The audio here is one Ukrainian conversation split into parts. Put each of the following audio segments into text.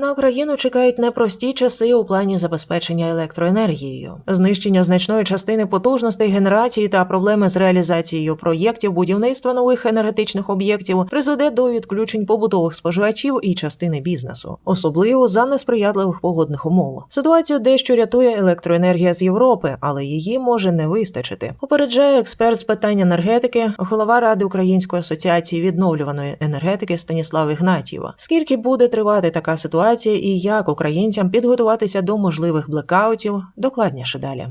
На Україну чекають непрості часи у плані забезпечення електроенергією, знищення значної частини потужностей генерації та проблеми з реалізацією проєктів будівництва нових енергетичних об'єктів призведе до відключень побутових споживачів і частини бізнесу, особливо за несприятливих погодних умов. Ситуацію дещо рятує електроенергія з Європи, але її може не вистачити. Попереджає експерт з питань енергетики, голова ради Української асоціації відновлюваної енергетики Станіслав Ігнатієва. Скільки буде тривати така ситуація і як українцям підготуватися до можливих блекаутів, докладніше далі.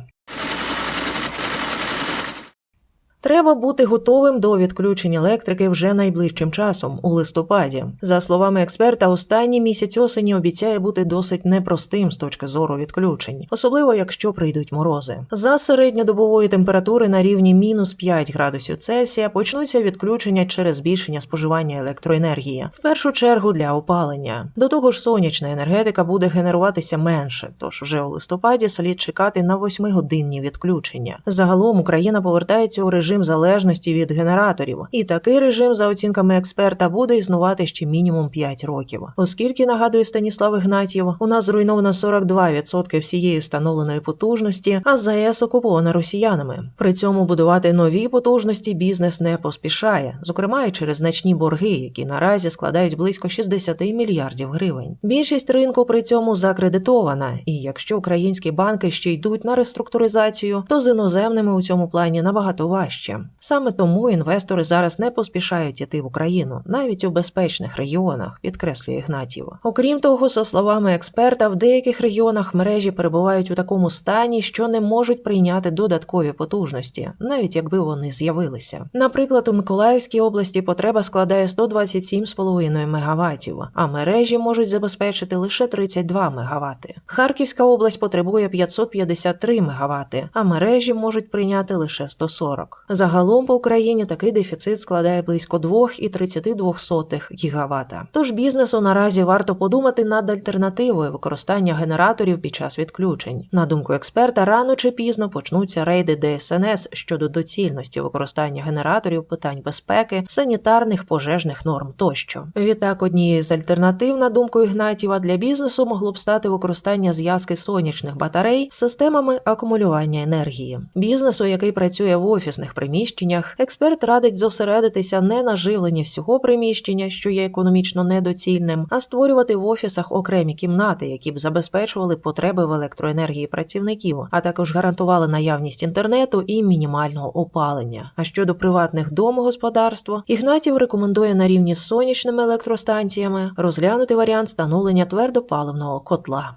Треба бути готовим до відключень електрики вже найближчим часом у листопаді. За словами експерта, останній місяць осені обіцяє бути досить непростим з точки зору відключень, особливо якщо прийдуть морози. За середньодобової температури на рівні мінус 5 градусів Цельсія почнуться відключення через збільшення споживання електроенергії, в першу чергу для опалення. До того ж, сонячна енергетика буде генеруватися менше, тож вже у листопаді слід чекати на 8-годинні відключення. Загалом Україна повертається у режим залежності від генераторів, і такий режим, за оцінками експерта, буде існувати ще мінімум 5 років. Оскільки нагадує Станіслав Ігнатів, у нас зруйновано 42% всієї встановленої потужності, а ЗАЕС окупована росіянами. При цьому будувати нові потужності бізнес не поспішає, зокрема і через значні борги, які наразі складають близько 60 мільярдів гривень. Більшість ринку при цьому закредитована, і якщо українські банки ще йдуть на реструктуризацію, то з іноземними у цьому плані набагато важче. Саме тому інвестори зараз не поспішають іти в Україну, навіть у безпечних регіонах, підкреслює Ігнатів. Окрім того, за словами експерта, в деяких регіонах мережі перебувають у такому стані, що не можуть прийняти додаткові потужності, навіть якби вони з'явилися. Наприклад, у Миколаївській області потреба складає 127,5 МВт, а мережі можуть забезпечити лише 32 МВт. Харківська область потребує 553 МВт, а мережі можуть прийняти лише 140. Загалом по Україні такий дефіцит складає близько 2,32 ГВт. Тож бізнесу наразі варто подумати над альтернативою використання генераторів під час відключень. На думку експерта, рано чи пізно почнуться рейди ДСНС щодо доцільності використання генераторів питань безпеки, санітарних пожежних норм тощо. Відтак, однією з альтернатив, на думку Ігнатіва, для бізнесу могло б стати використання зв'язки сонячних батарей з системами акумулювання енергії. Бізнесу, який працює в офісних приміщеннях, експерт радить зосередитися не на живленні всього приміщення, що є економічно недоцільним, а створювати в офісах окремі кімнати, які б забезпечували потреби в електроенергії працівників, а також гарантували наявність інтернету і мінімального опалення. А щодо приватних домогосподарств, Ігнатів рекомендує на рівні з сонячними електростанціями розглянути варіант встановлення твердопаливного котла.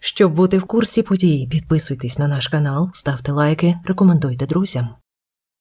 Щоб бути в курсі подій, підписуйтесь на наш канал, ставте лайки, рекомендуйте друзям.